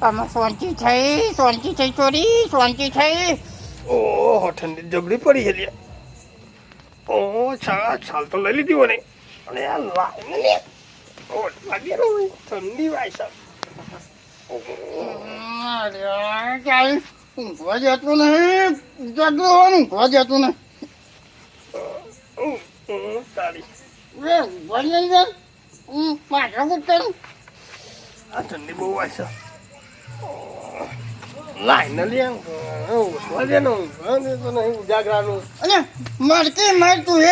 આમાં શાંતિ થઈ શાંતિ થઈ ચોરી શાંતિ થઈ ઓહો ઠંડી જબરી પડી છે ઓહો છા છાલ તો લઈ લીધી મને અને આ લાઈને ઓ લાગે ને ઠંડી વાય સાહેબ. અરે ચાલ ઊંઘવા જતું નહીં. જાગો ઊંઘવા જતું નહીં. તારી. ઊંઘવા નહીં જાય પાછળ કૂદતું આ ઠંડી બહુ વાય છે લાઈને લે. ઊંઘવા નહીં મરતી મર તું એ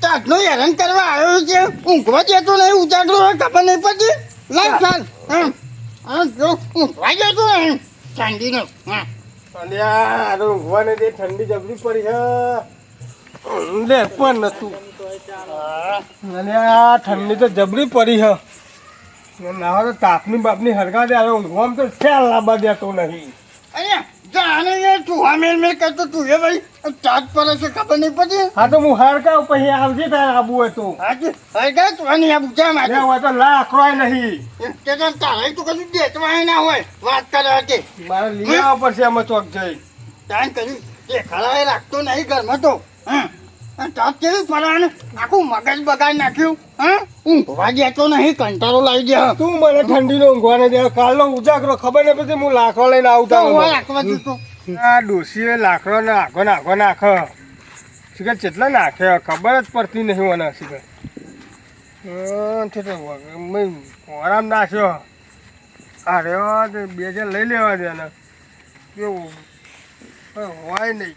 તાજનો હેરાન કરવા આવ્યો છે. ઊંઘવા જતો નહીં ઉજાગરો હોય ખબર નહીં પડતી. લાઈ ચાલ હમ. હા જો ઊંઘવા જતો નહીં ઠંડીનો. હા. ઊંઘવાને દે ઠંડી જબરી પડી છે લે પણ નતું. આ ઠંડી તો જબરી પડી ના તો તાપની બાપની હરગા દે ઊંઘવામાં તો ખ્યાલ લાંબા દેતો નહીં. અને જાણે એ તું મેલ મેલ કરતો તું એ ભાઈ. ચાટ પર છે ખબર નહીં પડતી હા તો હું હરગાવ પછી આવજે તારે આબુ હોય તો. હાજી હવે તું આની આ બુજા લે હોય તો લાકડોય નહીં. તે તો તારે તું કશું દેતવાય ના હોય. વાત કરે હતી મારે લઈ આવવા પડશે આમાં ચોક જઈ. તાન કર્યું. એ રાખતો નહીં ઘરમાં તો. હા કેવી પડે આખું મગજ બગાડી નાખ્યું હા? ઊંઘવા જતો નહીં કંટાળો લાવી દે તું મને ઠંડીનો ઊંઘવાને દે કાલનો ઉજાગરો ખબર પછી હું લાખો લઈને આવતા. રાખવા દીધો આ ડોશીએ લાકડો ને આખો નાખો નાખ. શીખર કેટલા નાખે ખબર જ પડતી નહીં મને મેં આરામ નાખ્યો. અરે બે જણ લઈ લેવા દે ને કેવું હોય નહીં.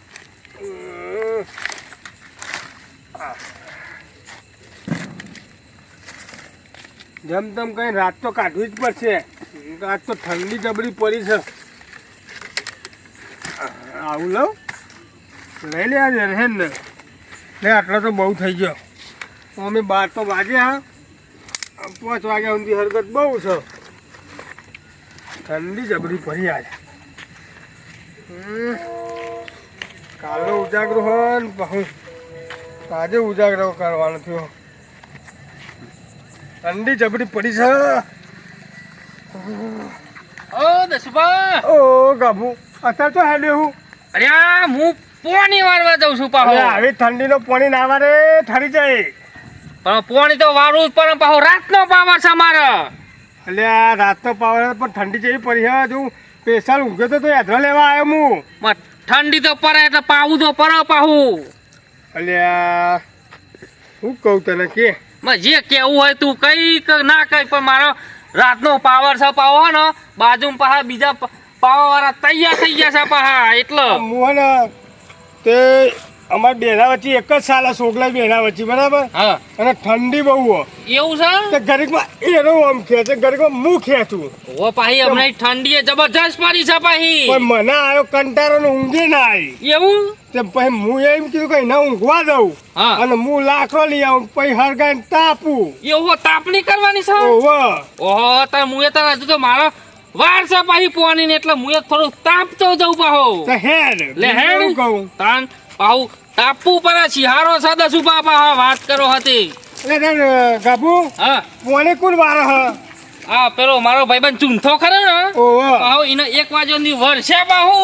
જેમ તેમ કઈ રાત તો કાઢવી જ પડશે. આજ તો ઠંડી જબરી પડી છે. આવું લઉં? લઈ લે આજે રહે ને લે, આટલો તો બહુ થઈ ગયો. અમે બાર તો વાગ્યા પાંચ વાગ્યા સુધી હરકત બહુ છે. ઠંડી જબરી પડી આજે. કાલો ઉજાગરો હોય ને આજે ઉજાગરો કરવાનો થયો. ઠંડી જબડી પડી છે. ઓ દસુભા! ઓ ગાભુ અત્યારે તો હેડે હું. અરે હું પોણી વાળવા જઉં છું પાહો. આવી ઠંડીનો પોણી ના વારે ઠરી જાય. પણ પોણી તો વાળું જ પણ પાહો. રાતનો પાવર છે મારે આ રાતનો પાવર પણ ઠંડી જેવી પડી છે. જો સ્પેશિયલ ઊંઘ્યો તો તો લેવા આવ્યો હું. ઠંડી તો પડે એટલે પાવું તો પડે પાહું. એટલે હું કહું તને કે જે કેવું હોય તું કઈ ના કઈ પણ મારો રાતનો પાવર છે પાવો ને બાજુમાં પાહા બીજા પાવા વાળા તૈયાર થઈ ગયા છે પાહા એટલે. મોહન તે અમારા બેના વચ્ચે એક જ સાલા સોગલા બેના વચ્ચે બરાબર? હા. અને ઠંડી બહુ હો. એવું છે? તે ગરીબમાં એનો આમ છે ગરીબમાં હું ખેંચું ઓ પાહી હમણાં ઠંડીએ જબરજસ્ત પડી છે પાહી. પણ મને આવ્યો કંટાળો ને ઊંઘી ના આવી. એવું? તે પછી હું એમ કીધું કે ના ઊંઘવા દઉં. અને હું લાકડો લઈ આવું પછી હરગાઈ તાપું. એવું તાપણી કરવાની છે? ઓહો. ઓહો તાર મુએ તાર હજુ તો મારો વાર છે પાછી પોવાની ને એટલે મુએ થોડું તાપતો જઉં પાહો. હેડ લે હેડ. કહું? તાન પાહુ તાપવું પડે સિહારો સાદા સુપા પાહા વાત કરો હતી. એટલે ગાભુ હા. પોણે કોણ વાર હ? આ પેલો મારો ભાઈબંધ ચૂંથો ખરો ને? ઓહો. પાહુ એને એક વાગ્યા ની વર્ષે પાહુ.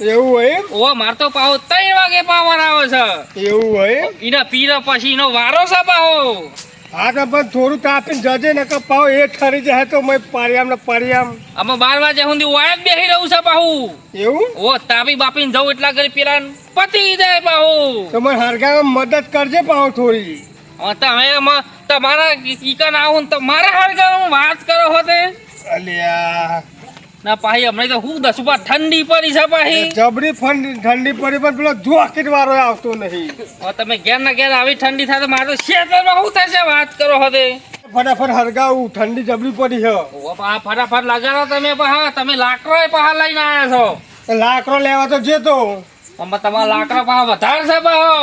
એવું હોય ઓ માર તો પાહુ ત્રણ વાગે પાવર આવે છે. એવું હોય એના પીરા પછી એનો વારો છે પાહો. હા તો પણ થોડું તાપીને જજે ને કે પાવ એ ઠરી જાય તો મેં પારિયામ ને પારિયામ આમાં. બાર વાગે સુધી વાય જ બેસી રહું છે પાહુ. એવું? ઓ તાપી બાપીને જવું એટલા કરી પેલા પતી જાય પાહુ. તો મને હરગામાં મદદ કરજે પાવ થોડી. હા તમે એમાં તમારા ઈકન આવું ને મારા હળગાનું વાત કરો હોતે. અલ્યા. ના પાહી હમણાં તો હું દસ ઉપર ઠંડી પડી છે પાહી. જબરી ઠંડી પડી પણ પેલો જોકેટ વાળો આવતો નહીં. તમે ઘેર ના ઘેર આવી ઠંડી થાય તો મારે શેતરમાં શું થશે વાત કરો હવે? ફટાફટ હરગાવું ઠંડી જબરી પડી છે. ફટાફટ લગાડો તમે પહા. તમે લાકડો પહા લઈને આવ્યા છો. લાકડો લેવા તો જતો. તમારા લાકડા પહા વધારે છે પાહો.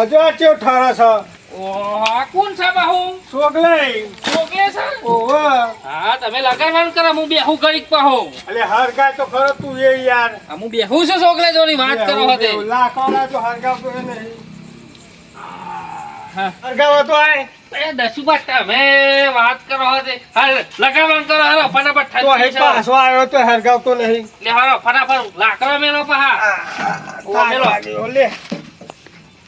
હજુ આ ચેવ ઠારા છે? ઓહો કોણ છે બાહુ? સોગલે છોકરે છે? ઓહો. હા તમે લગાડવાનું કરો હું બેહું ઘડીક પાહો. અલે હરગાય તો ખરો તું એ યાર. હું બેહું છું છોકરે જોની વાત કરો હતે. લાકડા તો હરગાવતો એ નહીં. હા. હરગાવો તો આય. એ દસુબા તમે વાત કરો હતે. હાલ કરો હાલો ફટાફટ તો હે પાછો આવ્યો તો હરગાવતો નહીં. લે હાલો ફટાફટ લાકડા મેલો પાહા. ઓ, મેલો.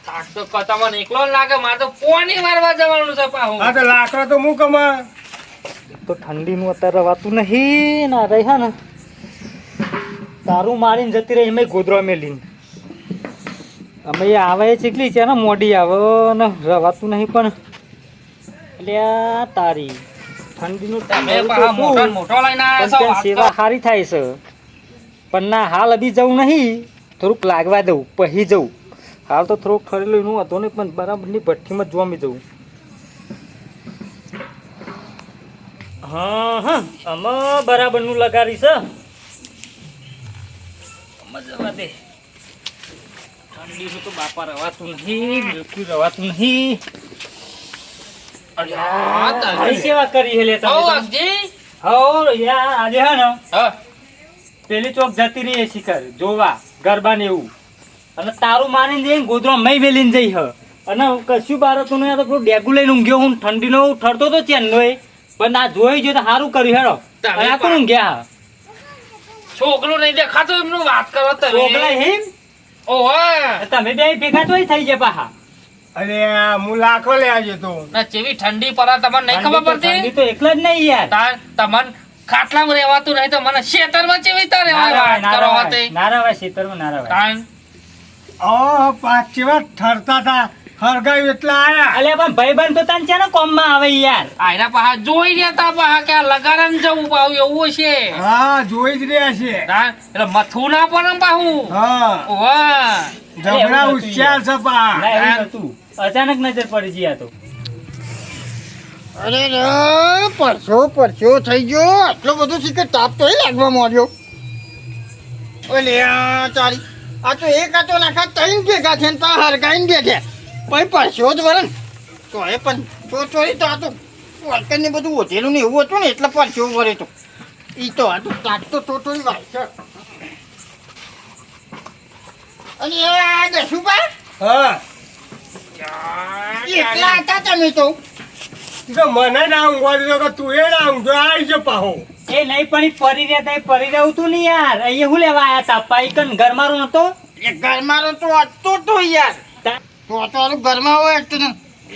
તો તમને એકલો લાગે મારે તો પોણી મારવા જવાનું છે પાહું. હા તો લાકડા તો હું કમા તો ઠંડીનું અત્યારે રવાતું નહીં ના રહી હા ને. તારું મારીને જતી રહી એમાં ગોદરો મેલીને. અમે એ આવે ચીકલી છે ને મોડી આવે ને રવાતું નહીં પણ. એટલે આ તારી ઠંડીનું પાહા સેવા સારી થાય છે. પણ ના હાલ અભી જવું નહીં. થોડુંક લાગવા દઉં પછી જવું હાલ તો થોડુંક ફરેલો એનું હતું નહીં પણ બરાબરની ભઠ્ઠીમાં જ જોમી જવું. હા હા અમે બરાબરનું લગાડી છે. દે. ઠંડીનું તો બાપા રવાતું નહીં બિલકુલ રવાતું નહીં. સેવા કરી છે લે હો, યાર આજે હે ને પેલી ચોક જતી રહી શિખર જોવા ગરબા ને એવું. અને તારું મારીને જઈને ગોદરો મય વેલીને જઈ હ. અને કશું બારતું નહીં આ તો પેલું ડેગુ લઈને ઊંઘ્યો હું ઠંડીનો ઠરતો તો ચેનનો એ પણ આ જોઈ જો તો સારું કર્યું હેડો. તમે આ કોણ ઊંઘ્યા છોકરો નહીં દેખાતો એમનું વાત કરો છોકરા હિમ? ઓહો. તમે બે ભેગા તો થઈ જાય પાહા. અરે હું લાખો લે આજે તો. ના જેવી ઠંડી પડે તમને નહીં ખબર ઠંડી પડતી? તો એકલા જ નહીં યાર. તમને ખાટલામાં રહેવાતું નહીં તો મને શેતરમાં ચેવી તારે ના રહેવાય વાત પાંચ જેવા ઠરતા હતા. હરગાયું એટલા આયા. અલ્યા પણ ભાઈબંધ તો તને છે ને કોમમાં આવે યાર. આયરા પાહા જોઈ રહ્યા તા પાહા કે આ લગાડન જવું પાહું એવું છે હા જોઈ જ રહ્યા છે. એટલે મથું ના પડે પાહું? હા. વાહ. જબરા હોશિયાર છે પા અચાનક નજર પડી ગઈ આ તો. અરે રે પરસો પરસો થઈ ગયો. આટલો બધો સિક્કર તાપ તો લાગવા માંડ્યો. ઓલે આ તારી આ તો એક આટો નાખા ત્રણ ભેગા છે ને તા હરગાઈને છે પછી પરસ્યો જ વરણ તો એ પણ ચોરી તો આ તો વર્કર ને બધું વધેલું ને એવું હતું ને એટલે પરસ્યો વરે તો. એ તો આ તો તાપ તો વાય છે. અને એ આ દસુબા હા. એટલા હતા તમે તો. તો મને ના ઊંઘવા દીધો કે તું એ ના ઊંઘો આવી જ પાહો. એ નહીં પણ ઈ પરી રહેતા એ પરી રહેવું તું નહીં યાર. અહીંયા હું લેવા આયા તા? પાઈકન મારું નતો? એ ઘરમાં તો હતો તો યાર. તા- તો તારું ઘરમાં હોય તો ને.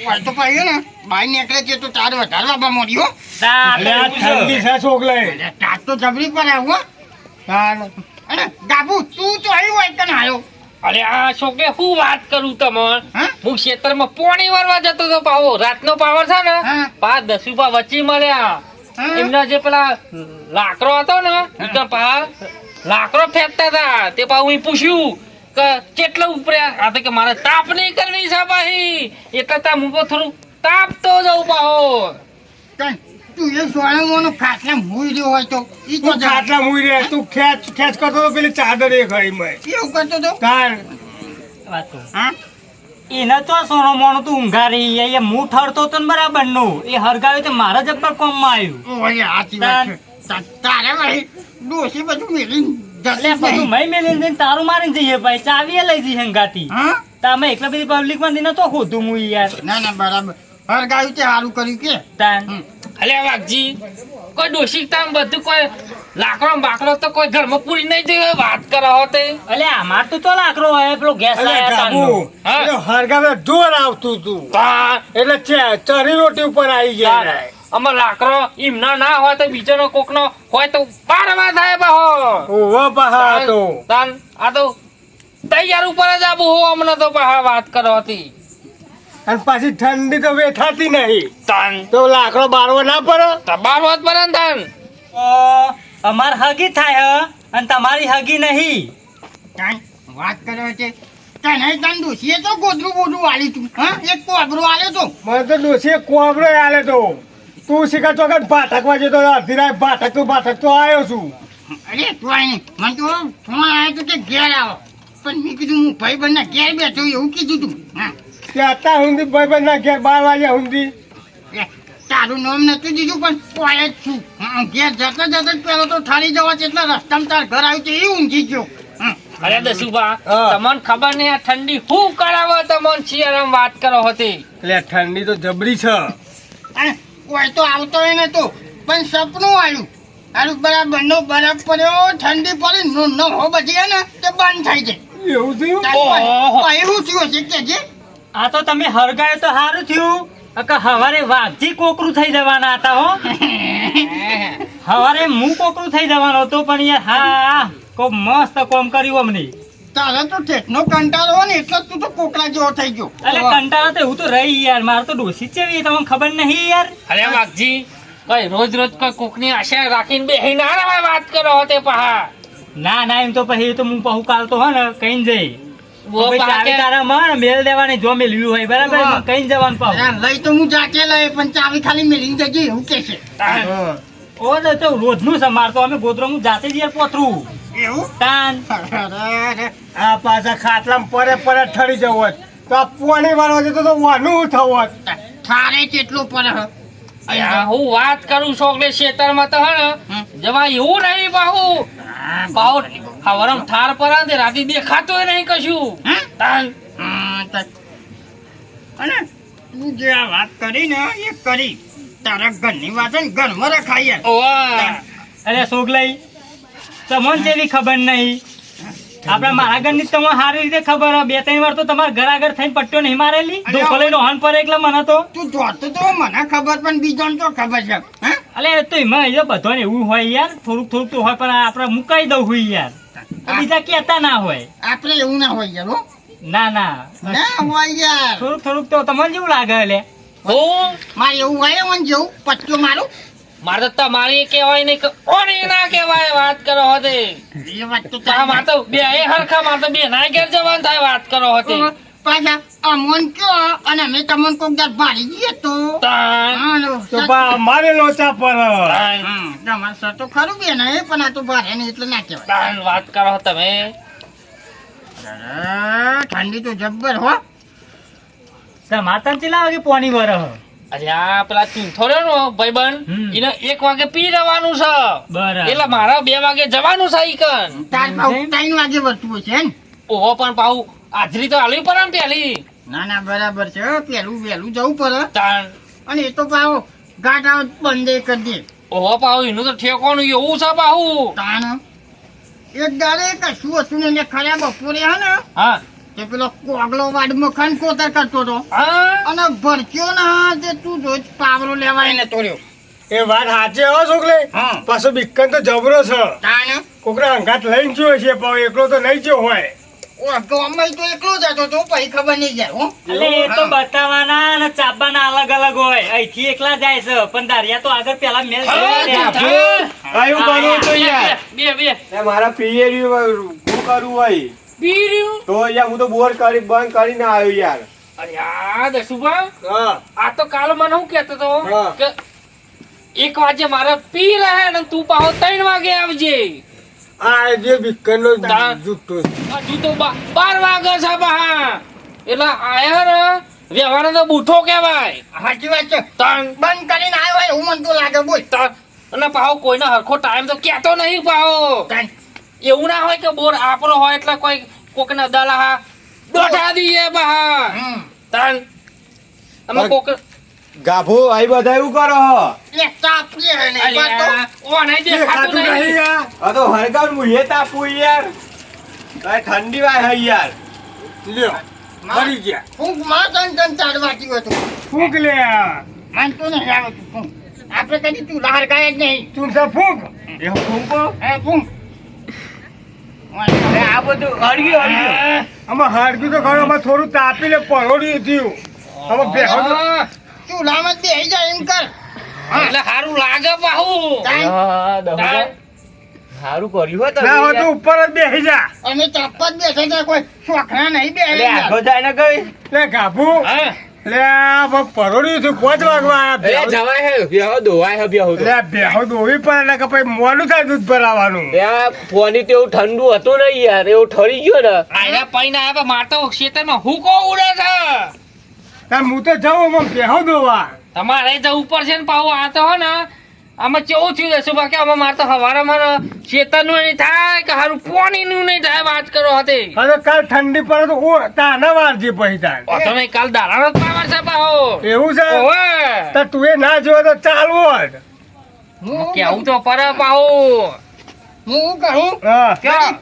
હોય તો પાડ્યો ને. બાઈ નીકળે છે તો તાર વધારે બાબા મોડ્યો તા અરે ઠંડી છે છોકલા તાર તો જબરી પર આવ્યો તાન અને ગાબુ તું તો આવી હોય તને આવ્યો અરે આ છોકરે હું વાત કરું તમે હું? ખેતરમાં પોણી વરવા જતો હતો પાવો. રાતનો પાવર છે ને હા. દસ રૂપિયા વચ્ચે મળ્યા? એમના જે પેલા લાકડો હતો ને ઈ તો પા લાકડો ફેંકતા હતા. તે પા હું પૂછ્યું કે કેટલા ઉપર્યા આ તો કે મારે તાપ નહીં કરવી છે ભાઈ એટલે તા મૂકો થોડું તાપ તો જવું પાહો. તું એ ખાટલા મૂઈ રહ્યો હોય તો ઈ તો તું ખાટલા મુઈ રે તું ખેંચ ખેંચ કરતો તો પેલી ચાદર એ ખરી મેં એવું કરતો તો? તાન વાત હા? એને તો સોનો મોનો તું ઊંઘારી એ હું ઠરતો તો બરાબરનું એ હરગાવ્યું તો મારા જ પર કોમમાં સાચી વાત છે. તા- તારે ભાઈ ડોસી બધું મેલી એટલે બધું મય મેલીને જઈને તારું મારીને જઈએ ભાઈ. ચાવી લઈ જઈએ હંગાતી હા? તમે એકલા બધી પબ્લિકમાં દીને તો ખોધું હું યાર. ના ના બરાબર. હરગાયું તે સારું કર્યું કે? તાન અલે વાઘજી. કોઈ દોષિક તામ બધું કોઈ લાકડો બાકડો તો કોઈ ઘરમાં પૂરી નહીં જઈ વાત કરો તે. અલે અમાર તો તો લાકડો હોય પેલો ગેસ લાયા હરગાવે ઢોર આવતું તું. એટલે ચરી રોટી ઉપર આવી ગયા. અમાર લાકડો એમના ના હોય તો બીજાનો કોકનો હોય તો પારવા થાય બહો. ઓહો બહા તો. તાન આ તો તૈયાર ઉપર જ આબુ હો અમને તો બહા વાત કરો હતી. અને પાછી ઠંડી તો વેઠાતી નહીં. તન. તો લાકડો બારવો ના પડે? તમાર વાત પડે ને તન. તો અમાર હગી થાય હ, અને તમારી હગી નહીં. કાંઈ વાત કરે છે. તને તને દોશીએ તો ગોદરું બોદરું વાળી તું હા? એક કોબરો આલ્યો તો. મને તો ડોસી કોબરો આલે તો. તું શીખા ચોકટ ભાટકવા જતો અડધી રાત ભાટકતો ભાટકતો આવ્યો છું. અરે તું આય મને તો ફોન આવ્યો તો કે ઘેર આવો. પણ મેં કીધું હું ભાઈ બંને ઘેર બેઠો એવું કીધું તું. હા. તે અત્યાર સુધી ભાઈ ના ઘેર બાર વાગ્યા સુધી. તારું નામ નથી દીધું પણ કોઈ જ છું. હા, ઘેર જતા જતા જ પેલો તો ઠારી જવા છે એટલે રસ્તામાં તાર ઘર આવ્યું છે એ ઊંઘી ગયો. અરે દસુભા તમને ખબર નહીં આ ઠંડી હું કરાવે તમને શિયાળામાં વાત કરો હતી? એટલે ઠંડી તો જબરી છે. કોઈ તો આવતો ને નતો પણ સપનું આવ્યું. તારું બરાબર નો બરફ પડ્યો ઠંડી પડી નો નો હો બધી ને તે બંધ થઈ જાય. એવું થયું. એવું થયું હશે કે જે? આ તો તમે હરગાય તો સારું થયું. અકા હવારે વાઘજી કોકરું થઈ જવાના હતા હો. હવારે હું કોકરું થઈ જવાનો હતો પણ યાર હા કો મસ્ત કોમ કર્યું અમને. તારે તો ઠેઠનો કંટાળો હોય ને એટલે જ તું તો કોકરા જેવો થઈ ગયો. અરે કંટાળો તો હું તો રહી યાર મારે તો ડોસી છે તમને ખબર નહીં યાર. અરે વાઘજી કઈ રોજ રોજ કોઈ કોકની આશા રાખીને બેહી ના રહેવાય વાત કરો તે પહા ના ના એમ તો પછી તો હું પહુ કાલ તો હે ને કઈ જઈ. ચાવી તારા માં મેલ દેવાની જો મેલ્યું હોય બરાબર? કઈ જવાનું પાહુ લઈ તો હું જાતે લઈ પણ ચાવી ખાલી મેલી જજે એવું કે છે. ઓ તો તો રોજનું છે અમે ગોતરો હું જાતે જ પોતરું. એવું? તાન. આ પાછા ખાટલામાં પરે પરે ઠરી જવું તો આ પોણી વાળો છે તો તો વાનું થવું થારે કેટલું પર હ. હું વાત કરું છોકરે ખેતરમાં તો હે જમા જવા એવું નહીં બાહુ. બાહુ હવારમ થાર પર આંધે રાતે એ નહીં કશું. હે? તાન. અને તું જે આ વાત કરી ને એ કરી. તારા ઘરની વાત ને ઘરમાં રખાય અરે સોગલાઈ તમને જેવી ખબર નહીં. આપણા મારા ઘરની તમને સારી રીતે ખબર હે. બે ત્રણ વાર તો તમારા ઘર આગળ થઈને પટ્ટો નહીં મારેલી? અરે નો હન પર એટલે મને તો? તું જોતો તો મને ખબર પણ બીજો તો ખબર છે. હે? અલે તો એમાં એ બધો એવું હોય યાર. થોડુંક થોડુંક તો હોય પણ આપણે મુકાઈ દઉં હોય યાર. બીજા કેતા ના હોય. આપણે એવું ના હોય યાર ના ના. ના હોય યાર. થોડુંક થોડુંક તો તમને જેવું લાગે લે. ઓ મારે એવું હોય મને જેવું પચ્યો મારું. મારે તો તમારી કહેવાય નહીં કોની ના કહેવાય વાત કરો હતી. વાત તો તા તો બે હરખા માર તો બે ના ઘેર જવાનું થાય વાત કરો હોતે. પાછા અમોન કયો અને અમે તમને કોક દાડ ભારી જઈએ તો. તો બા મારે લોચા પર. તમારે સર તો ખરું બેન એ પણ આ તો ભારે નહીં એટલે ના કહેવાય. તાન વાત કરો તમે. ઠંડી તો જબ્બર હો. તને ચેલા વાગે પોણી વર અરે આ પેલા ચૂંથો રહ્યો ને ભાઈબંધ એને એક વાગે પી જવાનું છે. બરાબર. એટલે મારા બે વાગે જવાનું છે ઈકન તાર ત્રણ વાગે વસ્તુ છે ને? ઓહો પણ પાહુ હાજરી તો હાલવી પડે ને પેલી. ના ના બરાબર છે. પેલું વહેલું જવું પડે. અને એ તો પાહો ગાટા બંધ કરી દે. ઓહો પાવ એનું તો ઠેકોનું એવું છે પાહુ. તાણ. એક દાડે કશું હતું ને ખરા બપોરે હા ને? હા. તે પેલો કોગલો વાડ મખાન કોતર કરતો હતો. હા. અને ભરચ્યો ને તે તું જો પાવરો લેવાય ને તોડ્યો. એ વાત સાચી હો છોકલે હા. પાછો બિક્કન તો જબરો છે. તાણ. કોકરા અંગાત લઈને જોયો છે પાવ એકલો તો નહીં જો હોય. ગામમાં તો એકલો જ હતો તો પછી ખબર નહીં જાય હો. એટલે એ તો બતાવવાના અને ચાપવાના અલગ અલગ હોય. અહીંથી એકલા જાય છે પણ દારિયા તો આગળ પેલા મેલ હા, જોઈ લે. ચૂંથા. કયું કરવું તો યાર. બે બે મારા પિયરી શું કરવું હોય? પી તો યાર હું તો બોર કરી બંધ કરીને આવ્યો યાર. અરે આ દસુભા. હા. આ તો કાલ મને હું કહેતો તો. કે એક વાગે મારે પી રહે ને તું પાહો ત્રણ વાગે આવજે. આ જે બિક્કન નો તા- જુઠ્ઠો તો બા- બાર વાગે છે બહા એટલે આયા વ્યવહાર તો બૂઠો કહેવાય. સાચી વાત છે. તન. બંધ કરીને આવ્યો હોય એવું મન તો લાગે બોલ. તાન. અને પાહો કોઈને હરખો ટાઈમ તો કહેતો નહીં પાહો. એવું ના હોય કે બોર આપણો હોય એટલે કોઈ કોકને દલાહા દોઢા દઈએ બહા હમ. તાન. અમે કોક ગાભો આઈ બધા એવું કરો હો. એ તાપલી હે ને, તો ઓ નહીં દેખાતું નહીં. નહીં આ તો હરગાવ મુ હે તાપુ યાર. કાંઈ ઠંડી વાય હે યાર. લ્યો મરી ગયા. ફૂંકમાં તન તન ચાડવાતી હતું ફૂંક લે. માનતો નહીં આવે તું ફૂંક. આપણે કદી તું લહાર ગાય જ નહીં. તું તો ફૂંક. એ ફૂંકો હે? ફૂંક. આ બધું હળગી હળગી આમાં હાડકું તો ઘણો થોડું તાપી લે પરોડી થયું. હવે બેહો તો- ચૂલામાં જ બેસી જાય એમ કર. એટલે સારું લાગે પાહુ. સારું કર્યું હો ના હોય તો ઉપર જ બેસી જા. અમે તાપવા જ બેસે છે કોઈ છોકરા નહીં એટલે બેસે આગળ જાય ને કઈ? લે ગાભુ. લે આ પરોડી પરોળ્યું છું વાગવા આયા એ જવાય હે બેહો દોવાય હે બેહો લે બેહો દોવી પર એટલે કે ભાઈ મોનું થાય દૂધ ભરાવાનું. યાર પોની તેવું ઠંડુ હતું ને યાર એવું ઠરી ગયું ને. આયા પૈના આવ્યા માર તો ખેતરમાં હુકો ઉડે છે? હું તો જાઉં આમાં બેહો દોવા તમારે જવું પડશે ને પાછું આ તો હો ને આમાં કેવું થયું જશું બાકી આમાં મારે તો હવારમાં ચેતનનું નહીં થાય કે હારું પોણીનું નહીં થાય વાત કરો હતી હવે કાલ ઠંડી પડે તો હું તાના વારજી પછી તાર તમે કાલ દાડાનો જ પાવર છે પાહો. એવું છે? ઓવે તો તું એ ના જોયો તો ચાલવો જ હું કેવું તો પર પાહો. હું કહું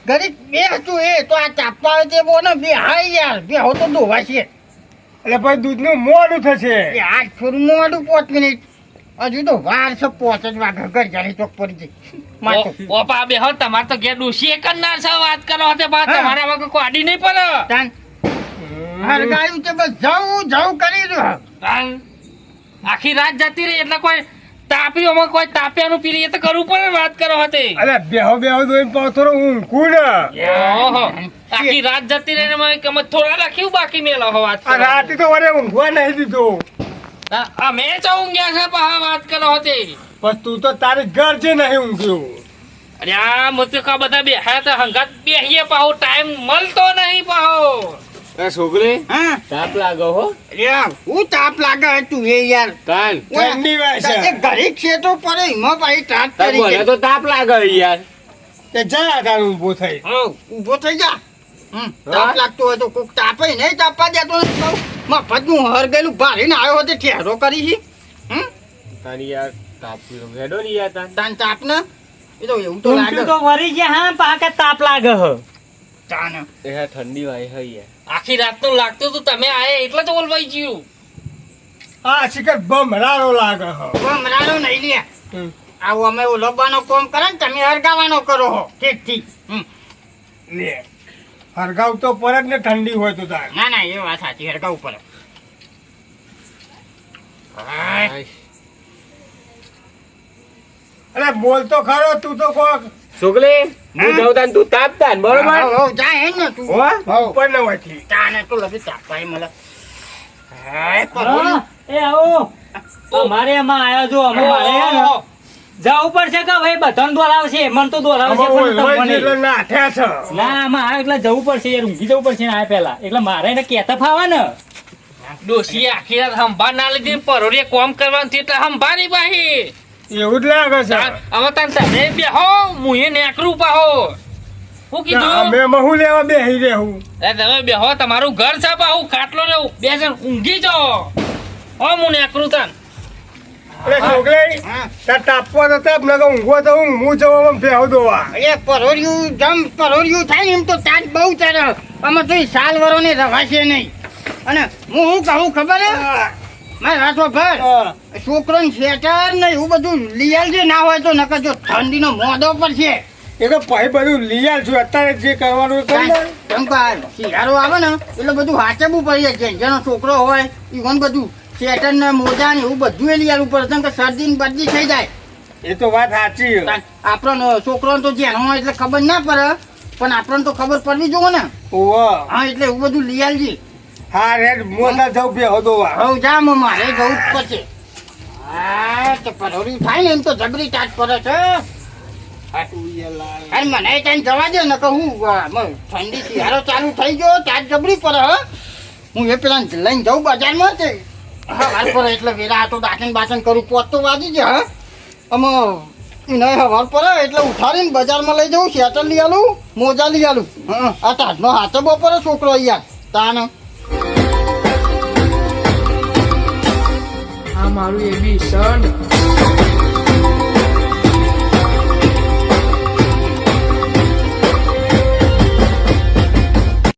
ગરીબ બે હતું એ તો આ ચાપવા આવે તે બોને બે હાય યાર. બે હો તો ધોવા છે. એટલે ભાઈ દૂધનું મોડું થશે. એ આજ થોડું મોડું પાંચ મિનિટ. હજુ તો વાર છે પાંચ જ વાગે ઘર જાણે ચોક પડી જઈ ઓપા બે હો તમારે તો ઘેર ડૂસી કરનાર છે વાત કરો હતી બા. તમારા વગર કોડી નહીં પડે. તાન. હરગાયું છે બસ જવું જવું કરી રહ્યો તાન આખી રાત જતી રહી એટલે કોઈ તાપીઓમાં કોઈ તાપિયાનું પીલી એ તો કરવું પડે વાત કરો હતી અરે બેહો બેહો દોઈને પાછો થોડો ઊંઘું ને ઓહો. આખી રાત જતી રહીને મને કે થોડા રાખ્યું બાકી મેલો હો વાત રાતે તો વરે ઊંઘવા નહીં દીધો. અમે તો ઊંઘ્યા છે પા વાત કરો હતી. પણ તું તો તારી ઘર છે નહીં ઊંઘ્યો. અરે આ મુતે કા બધા બેહ્યા તો હંગાત બેહીએ પાહો ટાઈમ મળતો નહીં પાહો. એ છોકરી હા? તાપ લાગો હો. યાર હું તાપ લાગે તું એ યાર. તાન. ઠંડી વાય છે. ઘડીક છે તો પડે હિમો પાછી તાપ કરી તો તાપ લાગે યાર. તે જા તાર ઊભો થઈ. હા ઊભો થઈ જા. તાપ? લાગતો હોય તો કોક તાપે નહીં તાપવા દેતો નથી મફત મફતનું હર ગયેલું ભારીને આવ્યો હતો ઠેરો કરી છે હમ? તારી યાર તાપ હેડો નહીં યાર તાન તાન તાપ ને? એ તો એવું તો લાગે. તો વરી ગયા હા પાકે તાપ લાગે હ. તાન. એ હા ઠંડી વાય હઈ યાર આખી રાત તો લાગતું હતું તમે આયા એટલે તો ઓલવાઈ ગયું. આ શિકર બમરારો લાગે હ. મરાનો નહીં લે. આવો અમે ઓલોબાનો કોમ કરે ને તમે હરગાવાનો કરો હો ઠીક હમ. લે. હરગાવ તો પર જ ને ઠંડી હોય તો તાર. ના ના એ વાત સાચી હરગાવ પડે. અરે બોલ તો ખરો તું તો કોક. સુગલી હું હા? જાઉં તાન તું તાપ તાન બરોબર? હઉ, જા હે ને તું. હો? ઉપર ન હોયથી. તાને તો લગી તાપાય મળે હાય, પર હા, એ આવો. અમારે એમાં આયા જો અમે મારે હે. જવું પડશે કે ભાઈ? બધાને દોરાવશે મન તો દોરાવશે પણ તમને એટલે નાઠ્યા છે. ના આમાં આવે એટલે જવું પડશે યાર ઊંઘી જવું પડશે આ પેલા એટલે મારે એને કેતા ફાવા ને ડોશીએ આખી રાત હંભા ના લીધી. પરોરીએ કોમ કરવાનું છે એટલે હંભાની બાહી એવું જ લાગે છે. હવે તને તમે બેહો એ નેકરું પાહો. હું કીધું? અમે મહુ લેવા બેહી રહેવું એ તમે બેહો તમારું ઘર છે પાહું. ખાટલો ને બે જણ ઊંઘી જાઓ. હો હું નેકરું તાન. અરે છોકરી હા. તાર તાપવો તો તાપ નકર ઊંઘો તો હું હું જવામાં બેહો દોવા. એ પરોરિયું જમ પરોરિયું થાય ને એમ તો તાજ બહુ ચડે આમાં તો સાલ વરોને રવાશે નહીં. અને હું શું કહું ખબર હે? મારે રાતો ભર. છોકરો ને સ્વેટર ને એવું બધું લીયાલ જે ના હોય તો નકર જો ઠંડીનો મોદો પડશે. એ તો ભાઈ બધું લઈ છું અત્યારે જે કરવાનું. કેમ કે શિયાળો આવે ને એટલે બધું હાચવવું પડી જાય. છે જેનો છોકરો હોય એ બધું સ્વેટર ને મોજા ને એવું બધું એ લઈ આવવું કે શરદી ને બદલી થઈ જાય. એ તો વાત સાચી આપણો છોકરો તો જેનો એટલે ખબર ના પડે પણ આપણને તો ખબર પડવી જોવે ને. હા એટલે એવું બધું લઈ આવજી હા રેડ મોટા જાઉં બેહો દોવા. હવે જા મો મારે જવું જ પડશે. હા તો પરોરી થાય ને એમ તો જબરી ટાટ પડે છે. અરે મને ત્યાં જવા દે ને કે હું ઠંડી શિયાળો ચાલુ થઈ ગયો ત્યાં જબરી પડે હો. હું એ પેલા લઈને જાઉં બજારમાં તે. હા વાર પર એટલે વેરા તો દાખન બાસન કરું, પોત તો વાજી જ હા. આમાં એને હવાર પડે એટલે ઉઠાડીને બજારમાં લઈ જવું શેટર લઈ આલું, મોજા લઈ આલું. હા, આ તાજનો હાથે બપોરે છોકરો યાર તાને આ મારું એવી સન